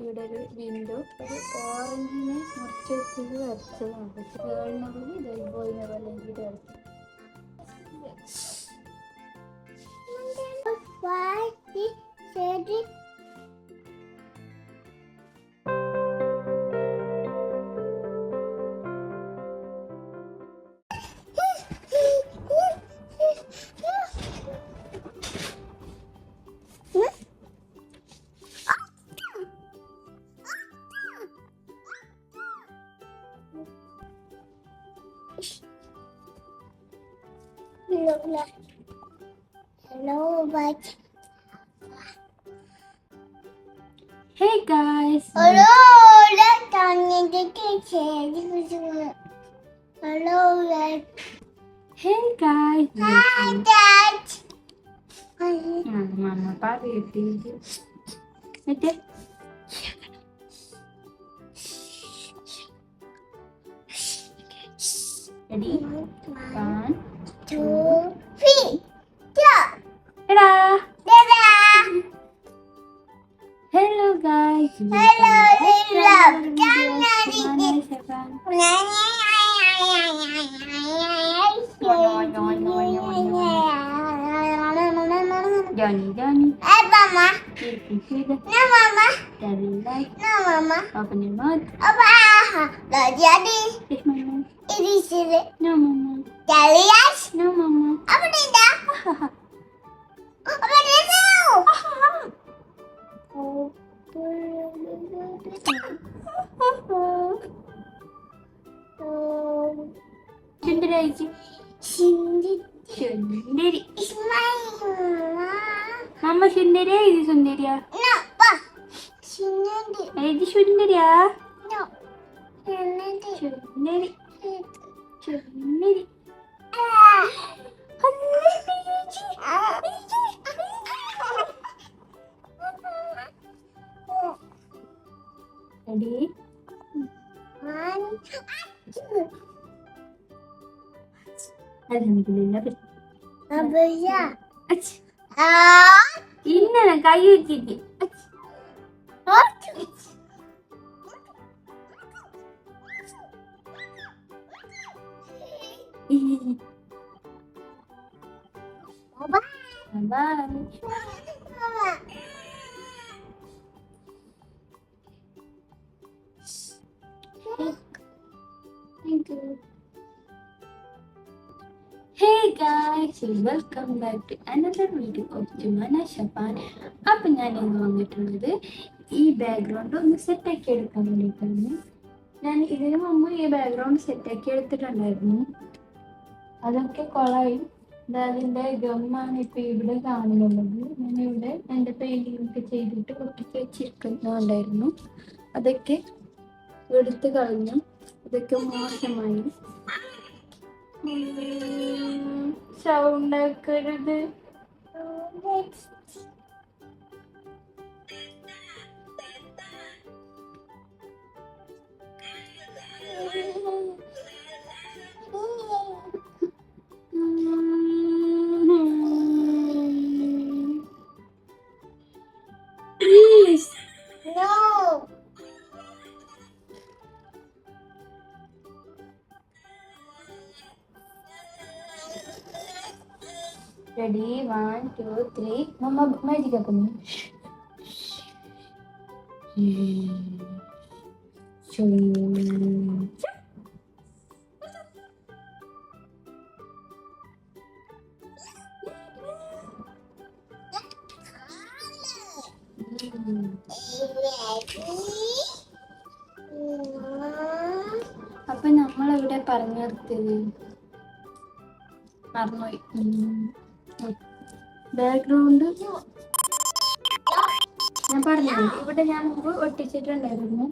ഇവിടെ ഒരു വിൻഡോ ഒരു ഓറഞ്ചിനെ മുറിച്ച് വെച്ചത് വരച്ചതാണ്. ഗേളിനെ പോലെ ഇതായി ബോയിനെ പോലെ ഇത് വരച്ചു. Hello, Hello, lên Hey guys. Hi Dad. Mama pari etti. Etti. Ready? One, two, three. Go. Ta-da. Hello guys. Hello, hello. Come on, Come on, Johnny, Johnny. Hey, Mama. No, Mama. Light. No, Mama. Open your mouth. No, Mama. No, Mama. söyleyici. Şimdi Sünderi. İsmail. Mama Sünderi'ye gidiyor Sünderi'ye. No bak. Sünderi. Neydi Sünderi'ye? No. Sünderi. Sünderi. Sünderi. Ready? One, two, three. ya? അച്ഛ Ah. ഇന്നലെ കൈ വെച്ചിട്ട് അച്ഛ Baba. Guys, welcome back to another video of Jumana Shapan. അപ്പം ഞാൻ ഇന്ന് വന്നിട്ടുള്ളത് ഈ ബാക്ക്ഗ്രൗണ്ട് ഒന്ന് സെറ്റാക്കി എടുക്കാൻ വേണ്ടിയിട്ടാണ്. ഞാൻ ഇതിനു മുമ്പ് ഈ ബാക്ക്ഗ്രൗണ്ട് സെറ്റാക്കി എടുത്തിട്ടുണ്ടായിരുന്നു. അതൊക്കെ കൊളായി. അതിന്റെ ഗമ്മാണ് ഇപ്പോൾ ഇവിടെ കാണുന്നുള്ളത് ഞാൻ ഇവിടെ എന്റെ പെയിന്റിംഗ് ഒക്കെ ചെയ്തിട്ട് ഒട്ടിച്ച് വെച്ചിരിക്കുന്നുണ്ടായിരുന്നു അതൊക്കെ എടുത്തു കളഞ്ഞു. ഇതൊക്കെ മോശമായി. சவுண்டாக்குறது വൺ ടു ത്രീ മമ്മ മാജിക് ആക്കുന്നു അപ്പൊ നമ്മളെവിടെ പറഞ്ഞു നിർത്തിയത് മറന്നുപോയി. ബാക്ക്ഗ്രൗണ്ട് ഞാൻ പറഞ്ഞു ഇവിടെ ഞാൻ മുമ്പ് ഒട്ടിച്ചിട്ടുണ്ടായിരുന്നു.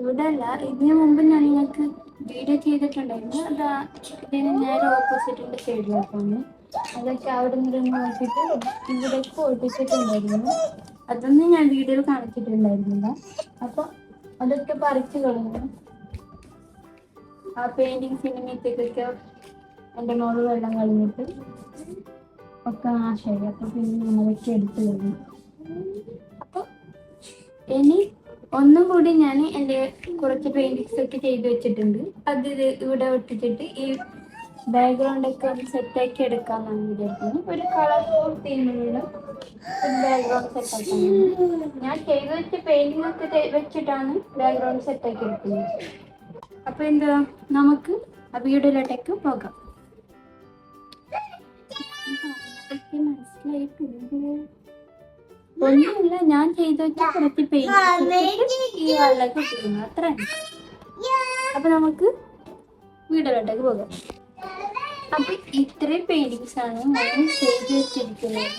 ഇവിടെ അല്ല ഇതിനു മുമ്പ് ഞാൻ നിങ്ങൾക്ക് വീഡിയോ ചെയ്തിട്ടുണ്ടായിരുന്നു. അതാ ഇതിന് നേരെ ഓപ്പോസിറ്റിന്റെ സൈഡിലോട്ടാണ് അതൊക്കെ അവിടെ നിന്ന് നോക്കിയിട്ട് ഇവിടേക്ക് ഒട്ടിച്ചിട്ടുണ്ടായിരുന്നു. അതൊന്നും ഞാൻ വീഡിയോയിൽ കാണിച്ചിട്ടുണ്ടായിരുന്നില്ല. അപ്പൊ അതൊക്കെ പറിച്ചു കളഞ്ഞു. ആ പെയിന്റിങ് സിനിമയ്ക്കൊക്കെ എന്റെ മോൾ വെള്ളം കളഞ്ഞിട്ട്. ഒക്കെ നാശമായി അപ്പൊ പിന്നെ നമ്മളൊക്കെ എടുത്തു കഴിഞ്ഞു അപ്പൊ ഇനി ഒന്നും കൂടി ഞാൻ എന്റെ കുറച്ച് പെയിന്റിങ്സ് ഒക്കെ ചെയ്തു വെച്ചിട്ടുണ്ട്. അത് ഇവിടെ ഒട്ടിച്ചിട്ട് ഈ ബാക്ക്ഗ്രൗണ്ട് ഒക്കെ ഒന്ന് സെറ്റാക്കി എടുക്കാമെന്നാണ് വിചാരിക്കുന്നത്. ഒരു കളർഫുൾ തീമിലുള്ള ഒരു ബാക്ക്ഗ്രൗണ്ട് സെറ്റാക്കാൻ ഞാൻ ചെയ്തു വെച്ച പെയിന്റിംഗ് ഒക്കെ വെച്ചിട്ടാണ് ബാക്ക്ഗ്രൗണ്ട് സെറ്റാക്കി എടുക്കുന്നത്. അപ്പൊ എന്താ നമുക്ക് ആ വീഡിയോയിലോട്ടേക്ക് പോകാം. മനസ്സിലായിട്ടുണ്ട്. ഒന്നുമില്ല ഞാൻ ചെയ്തു വെച്ച കുറച്ച് പെയിന്റ് ഈ വെള്ളമൊക്കെ അത്ര. അപ്പൊ നമുക്ക് വീടിലോട്ടേക്ക് പോകാം. അപ്പൊ ഇത്രയും പെയിന്റിങ്സ് ആണ് ഞാൻ ചെയ്തു വെച്ചിരിക്കുന്നത്.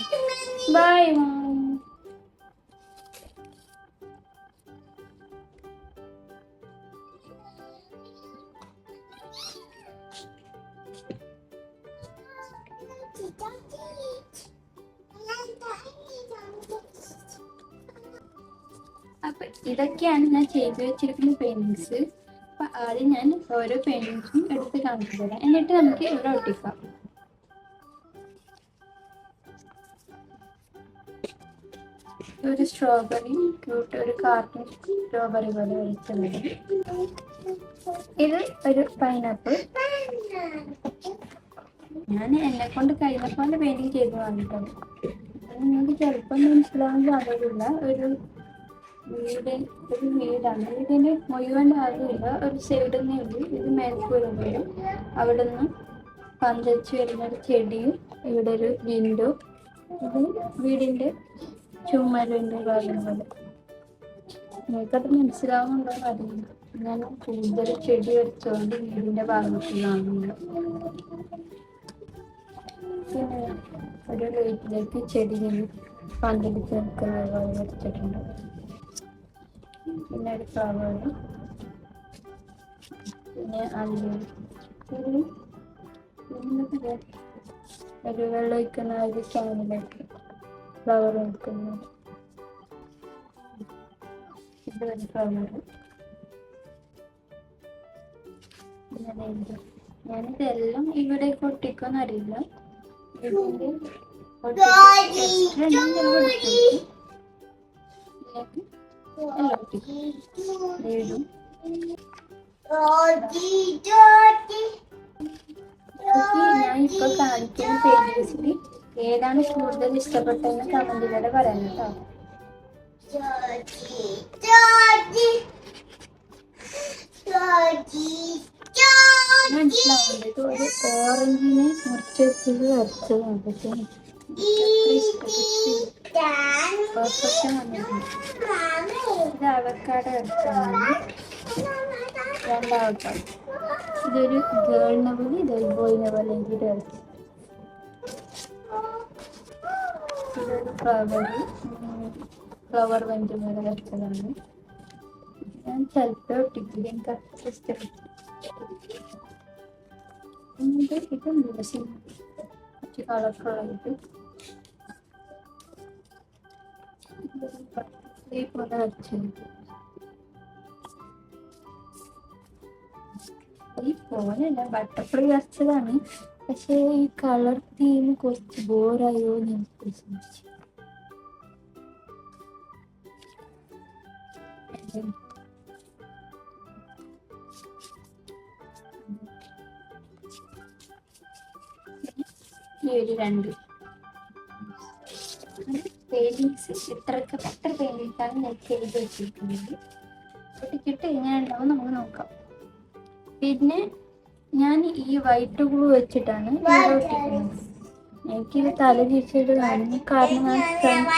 ബൈ മാം ഇതൊക്കെയാണ് ഞാൻ ചെയ്തു വെച്ചിരിക്കുന്ന പെയിന്റിങ്സ് അപ്പൊ ആദ്യം ഞാൻ ഓരോ പെയിന്റിങ്സും എടുത്ത് കാണിച്ചു തരാം. എന്നിട്ട് നമുക്ക് ഇവിടെ ഒട്ടിക്കാം. ഒരു സ്ട്രോബെറി ക്യൂട്ട് ഒരു കാർട്ടൂൺ സ്ട്രോബെറി പോലെ വരച്ചുള്ളത് ഇത് ഒരു പൈനാപ്പിൾ ഞാൻ എന്നെ കൊണ്ട് കഴിഞ്ഞപ്പോലെ പോലെ പെയിന്റിങ് ചെയ്ത് വാങ്ങിയിട്ടുണ്ട് നിങ്ങൾക്ക് ചെറുപ്പം മനസ്സിലാവാൻ സാധ്യതയില്ല ഒരു വീട് മുഴുവൻ ഒരു സൈഡിൽ നിന്നേ ഉള്ളൂ. ഇത് മേൽക്കൂരം വരും അവിടെ നിന്ന് പന്തച്ച് വരുന്ന ഒരു ചെടിയും ഇവിടെ ഒരു വിൻഡോ. ഇത് ചുമരിന്റെ ഭാഗം പോലെ നിങ്ങൾക്കത് മനസ്സിലാവുന്നുണ്ടോ അറിയില്ല. ഞാൻ കൂടുതൽ ചെടി വരച്ചുകൊണ്ട് വീടിന്റെ ഭാഗത്ത് കാണുന്നുണ്ട് പിന്നെ ഒരു ലൈറ്റിലേക്ക് ചെടി പന്തലിച്ച് നിൽക്കുന്നത് പോലെ വരച്ചിട്ടുണ്ട് പിന്നെ ഒരു ഫ്ലവർ പിന്നെ അല്ലി? ഒരു വെള്ളം ഒഴിക്കുന്ന ഒരു ക്യാനിലേക്ക് ഫ്ലവർ നിൽക്കുന്നു ഇത് ഒരു ഫ്ലവർ പിന്നെ. ഞാനിതെല്ലാം ഇവിടെ ഒട്ടിക്കുമെന്ന് അറിയില്ല ഇതിന്റെ ഉണ്ടെങ്കിൽ ഞാൻ ഇപ്പൊ കാണിക്കുന്ന പേജസിൽ ഏതാണ് കൂടുതൽ ഇഷ്ടപ്പെട്ടതെന്ന് കമന്റിലൂടെ പറയാം കേട്ടോ. മനസ്സിലാവുന്നുണ്ട്. ഇത് ഒരു ഓറഞ്ചിനെ മുറിച്ചെടുത്തത് വരച്ചതാണ് പക്ഷേ പെർഫെക്ഷൻ വന്നിട്ടുണ്ട് ഇത് അവക്കാട് വരച്ചതാണ് രണ്ടാവക്കാട് ഇതൊരു ഗേളിനെ പോലെ ഇതൊരു ബോയിനെ പോലെ എനിക്ക് വരച്ചു ഇതൊരു ഫ്ലവർ ഫ്ലവർ വഞ്ചി പോലെ വരച്ചതാണ്. ഞാൻ ചിലപ്പോൾ ഒട്ടിക്കില്ല എനിക്ക് അത്ര ഇഷ്ടപ്പെട്ടു ഇത് ഇതുണ്ട് കുറച്ച് കളർഫുള്ളായിട്ട് ഈ പോലെ വരച്ചത് ഈ പോലെയല്ല ബട്ടർഫ്ലൈ വരച്ചതാണ്. പക്ഷേ ഈ കളർ തീം കുറച്ച് ബോറായോ എന്ന് എനിക്ക് സംശയിച്ചു ഈ ഒരു രണ്ട് പെയിന്റിങ്സ് ഇത്രയൊക്കെ എത്ര പെയിന്റിങ്സ് ആണ് ഞാൻ ചെയ്ത് വെച്ചിരിക്കുന്നത്? ഒട്ടിച്ചിട്ട് എങ്ങനെ ഉണ്ടാവും നമുക്ക് നോക്കാം. പിന്നെ ഞാൻ ഈ വൈറ്റ് ഗ്ലൂ വെച്ചിട്ടാണ് എനിക്ക് ഒട്ടിക്കുന്നത്. എനിക്കിത് തല തിരിച്ചിട്ട് കാണുന്നു കാരണം ഞാൻ ഫ്രണ്ട്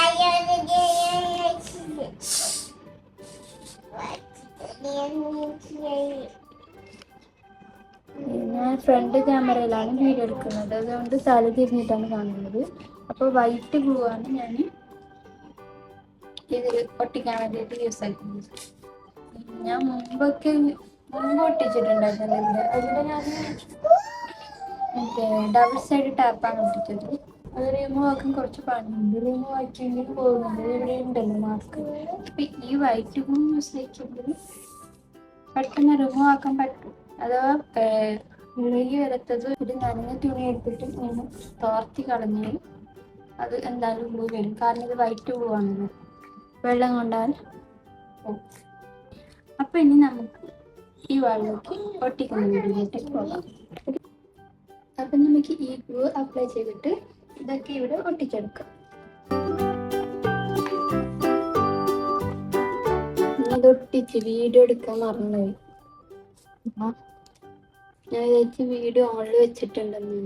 ഞാൻ ഫ്രണ്ട് ക്യാമറയിലാണ് വീഡിയോ എടുക്കുന്നത്. അതുകൊണ്ട് തല തിരിഞ്ഞിട്ടാണ് കാണുന്നത്. അപ്പോൾ വൈറ്റ് ഗ്ലൂ ആണ് ഞാൻ ഇതിൽ ഒട്ടിക്കാൻ വേണ്ടിയിട്ട് യൂസ് ആക്കുന്നത് ഞാൻ മുമ്പൊക്കെ മുമ്പ് ഒട്ടിച്ചിട്ടുണ്ടായിരുന്നല്ലോ ഇവിടെ. ഞാൻ മറ്റേ ഡബിൾ സൈഡ് ടാപ്പാണ് ഒട്ടിച്ചത്. അത് റിമൂവ് ആക്കാൻ കുറച്ച് പണിയുണ്ട്. റിമൂവ് ആക്കിയെങ്കിൽ പോകുന്നുണ്ട്. ഇവിടെ ഉണ്ടല്ലോ മാർക്ക് അപ്പൊ ഈ വൈറ്റ് കൂടി യൂസ് ചെയ്യുമ്പോൾ പെട്ടെന്ന് റിമൂവ് ആക്കാൻ പറ്റും. അഥവാ ഇളകി വരത്തത് ഒരു നനഞ്ഞ തുണി എടുത്തിട്ട് ഞാൻ തോർത്തി കളഞ്ഞ് അത് എന്തായാലും ഗ്ലൂ വരും. കാരണം ഇത് വൈറ്റ് ഗ്ലൂ വെള്ളം കൊണ്ടാൽ. അപ്പൊ ഇനി നമുക്ക് ഈ വാളിലേക്ക് ഒട്ടിക്കുന്ന വീഡിയോയിലേക്ക് പോകാം. അപ്പൊ നമുക്ക് ഈ ഗ്ലൂ അപ്ലൈ ചെയ്തിട്ട് ഇതൊക്കെ ഇവിടെ ഒട്ടിച്ചെടുക്കാം. വീഡിയോ എടുക്കാൻ മറന്നുപോയി ഞാൻ വീഡിയോ ഓണിൽ വെച്ചിട്ടുണ്ടെന്ന്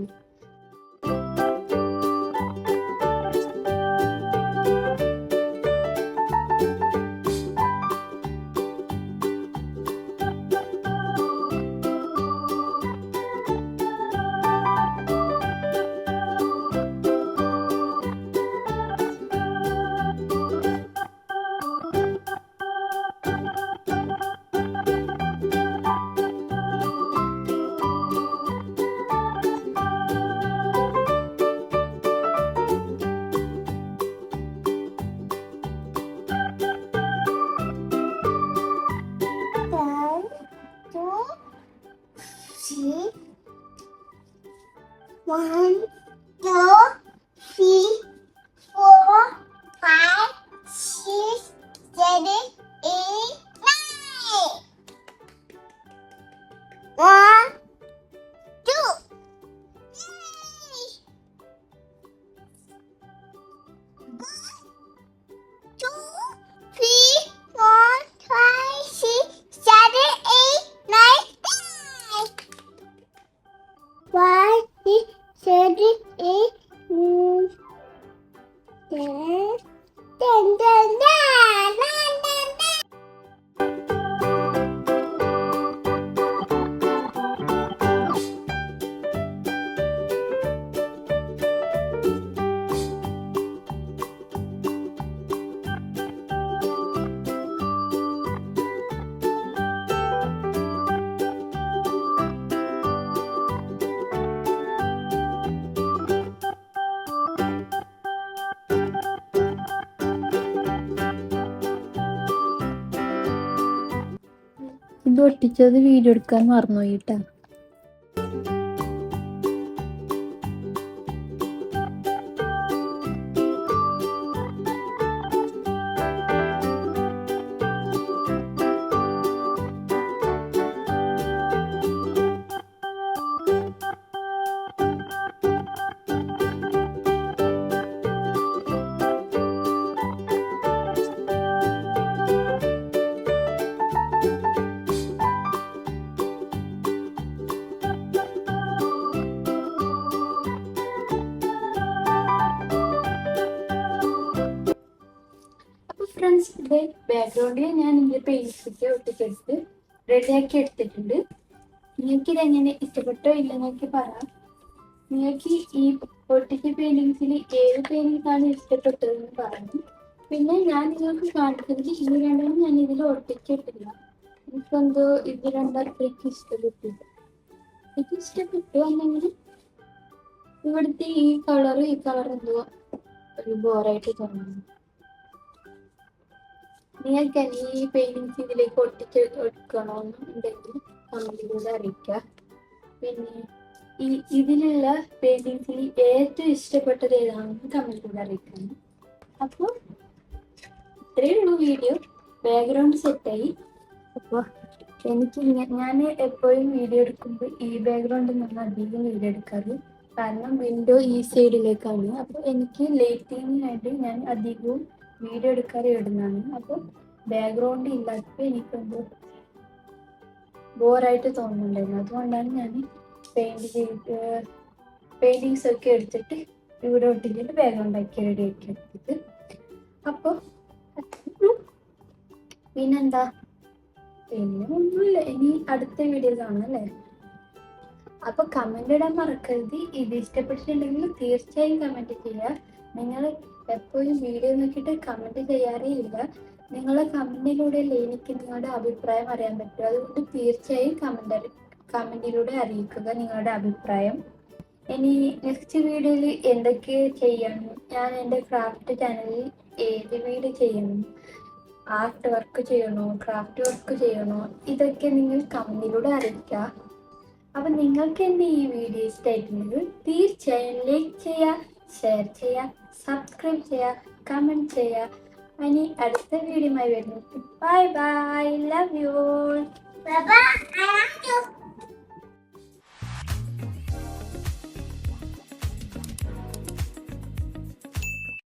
ഇത് ഒട്ടിച്ചത് വീഡിയോ എടുക്കാൻ മറന്നുപോയി ബാക്ക്ഗ്രൗണ്ടിൽ ഞാൻ ഇങ്ങനെ പെയിന്റ്സ് ഒട്ടിച്ചെടുത്ത് റെഡിയാക്കി എടുത്തിട്ടുണ്ട്. നിങ്ങൾക്ക് ഇതെങ്ങനെ ഇഷ്ടപ്പെട്ടോ ഇല്ലെന്നൊക്കെ പറയാം. നിങ്ങൾക്ക് ഈ ഒട്ടിച്ച പെയിന്റിങ്സിൽ ഏത് പെയിന്റിങ്സ് ആണ് ഇഷ്ടപ്പെട്ടതെന്ന് പറഞ്ഞു പിന്നെ ഞാൻ നിങ്ങൾക്ക് കാണിക്കുന്നത് ഈ രണ്ടും ഞാൻ ഇതിൽ ഒട്ടിച്ചിട്ടില്ല. എനിക്കെന്തോ ഇത് രണ്ടത്രയ്ക്ക് ഇഷ്ടപ്പെട്ടില്ല എനിക്ക് ഇഷ്ടപ്പെട്ടു അല്ലെങ്കിൽ ഇവിടുത്തെ ഈ കളർ ഈ കളർ എന്തോ ഒരു ബോറായിട്ട് തോന്നുന്നു. നിങ്ങൾക്ക് ഈ പെയിന്റിങ്സ് ഇതിലേക്ക് ഒട്ടിച്ച് എടുക്കണമെന്നുണ്ടെങ്കിൽ കമന്റിലൂടെ അറിയിക്കുക. പിന്നെ ഈ ഇതിലുള്ള പെയിന്റിങ്സിൽ ഏറ്റവും ഇഷ്ടപ്പെട്ടത് ഏതാണെന്ന് കമന്റിലൂടെ അറിയിക്കണം അപ്പോൾ ഇത്രയേ ഉള്ളൂ വീഡിയോ ബാക്ക്ഗ്രൗണ്ട് സെറ്റായി അപ്പോൾ എനിക്ക് ഞാൻ എപ്പോഴും വീഡിയോ എടുക്കുമ്പോൾ ഈ ബാക്ക്ഗ്രൗണ്ടിൽ നിന്ന് അധികം വീഡിയോ എടുക്കാറ് കാരണം വിൻഡോ ഈ സൈഡിലേക്കാണ് അപ്പോൾ എനിക്ക് ലൈറ്റിങ്ങിനായിട്ട് ഞാൻ അധികവും വീഡിയോ എടുക്കാതെ ഇടുന്നതാണ്. അപ്പോൾ ബാക്ക്ഗ്രൗണ്ട് ഇല്ലാത്തപ്പോൾ എനിക്കെന്തോ ബോറായിട്ട് തോന്നുന്നുണ്ടായിരുന്നു. അതുകൊണ്ടാണ് ഞാൻ പെയിന്റ് ചെയ്ത് പെയിന്റിങ്സ് ഒക്കെ എടുത്തിട്ട് ഇവിടെ ഒട്ടിച്ചിട്ട് ബാക്ക്ഗ്രൗണ്ട് ആക്കി റെഡി ആക്കി എടുത്തിട്ട് അപ്പോൾ പിന്നെന്താ? പിന്നെ ഒന്നുമില്ല. ഇനി അടുത്ത വീഡിയോ കാണാം അപ്പൊ കമന്റ് ഇടാൻ മറക്കരുത്. ഇത് ഇഷ്ടപ്പെട്ടിട്ടുണ്ടെങ്കിൽ തീർച്ചയായും കമന്റ് ചെയ്യുക. നിങ്ങൾ എപ്പോഴും വീഡിയോ നോക്കിയിട്ട് കമന്റ് ചെയ്യാറേ ഇല്ല. നിങ്ങളെ കമന്റിലൂടെയല്ലേ എനിക്ക് നിങ്ങളുടെ അഭിപ്രായം അറിയാൻ പറ്റും. അതുകൊണ്ട് തീർച്ചയായും കമന്റ് കമന്റിലൂടെ അറിയിക്കുക നിങ്ങളുടെ അഭിപ്രായം. ഇനി നെക്സ്റ്റ് വീഡിയോയിൽ എന്തൊക്കെ ചെയ്യണം? ഞാൻ എന്റെ ക്രാഫ്റ്റ് ചാനലിൽ ഏത് വീഡിയോ ചെയ്യണം? ആർട്ട് വർക്ക് ചെയ്യണോ? ക്രാഫ്റ്റ് വർക്ക് ചെയ്യണോ? ഇതൊക്കെ നിങ്ങൾ കമന്റിലൂടെ അറിയിക്കുക. അപ്പം നിങ്ങൾക്ക് എന്റെ ഈ വീഡിയോ ഇഷ്ടമായിട്ടുണ്ടെങ്കിൽ തീർച്ചയായും ലൈക്ക് ചെയ്യുക ഷെയർ ചെയ്യുക. സബ്സ്ക്രൈബ് ചെയ്യുക കമന്റ് ചെയ്യുക ഇനി അടുത്ത വീഡിയോയുമായി വരുന്നു. Bye bye love you